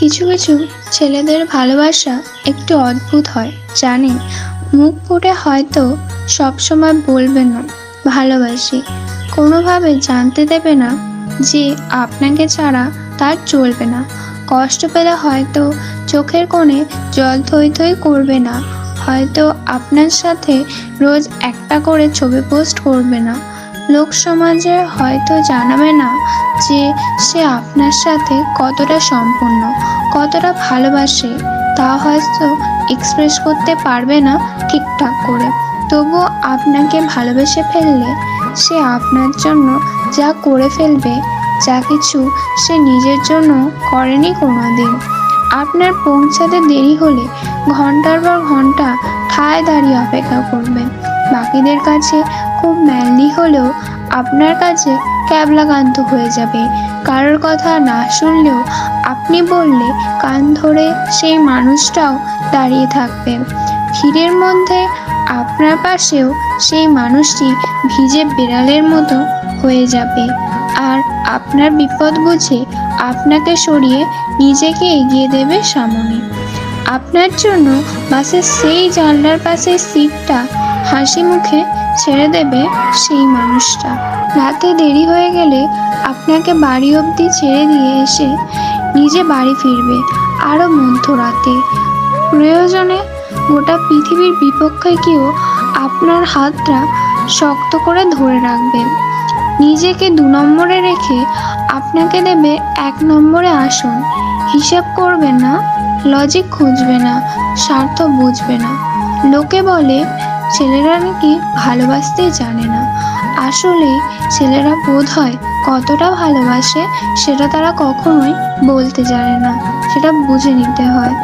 কিছু কিছু ছেলেদের ভালোবাসা একটু অদ্ভুত হয়, জানেন? মুখ ফুটে হয়তো সবসময় বলবে না, ভালোবাসি। কোনোভাবে জানতে দেবে না যে আপনাকে ছাড়া তার চলবে না। কষ্ট পেলে হয়তো চোখের কোণে জল থই থই করবে না। হয়তো আপনার সাথে রোজ একটা করে ছবি পোস্ট করবে না। লোক সমাজে হয়তো জানাবে না যে সে আপনার সাথে কতটা সম্পূর্ণ, কতটা ভালোবাসে। তা হয়তো এক্সপ্রেস করতে পারবে না ঠিকঠাক করে। তবুও আপনাকে ভালোবেসে ফেললে সে আপনার জন্য যা করে ফেলবে, যা কিছু সে নিজের জন্য করেনি কোনো দিন আপনার পৌঁছাতে দেরি হলে ঘণ্টার পর ঘণ্টা ঠায় দাঁড়িয়ে অপেক্ষা করবেন বাকিদের কাছে খুব ম্যানলি হলেও আপনার কাছে ক্যাবলাকান্ত হয়ে যাবে। কারোর কথা না শুনলেও আপনি বললে কান ধরে সেই মানুষটাও দাঁড়িয়ে থাকবে। ভিড়ের মধ্যে আপনার পাশেও সেই মানুষটি ভিজে বিড়ালের মতো হয়ে যাবে। আর আপনার বিপদ বুঝে আপনাকে সরিয়ে নিজেকে এগিয়ে দেবে সামনে। আপনার জন্য বাসের সেই জানলার পাশে সিটটা হাসি মুখে ছেড়ে দেবে সেই মানুষটা। রাতে দেরি হয়ে গেলে আপনাকে বাড়ি অবধি ছেড়ে দিয়ে এসে নিজে বাড়ি ফিরবে। আরও মধ্যরাতে প্রয়োজনে গোটা পৃথিবীর বিপক্ষে কেউ আপনার হাতটা শক্ত করে ধরে রাখবেন নিজেকে দু নম্বরে রেখে আপনাকে দেবে এক নম্বরে আসুন। হিসাব করবে না লজিক খুঁজবে না, স্বার্থ বুঝবে না। লোকে বলে ছেলেরা নাকি ভালোবাসতে জানে না। আসলে ছেলেরা বোধ হয় কতটা ভালোবাসে, সেটা তারা কখনোই বলতে জানে না। সেটা বুঝে নিতে হয়।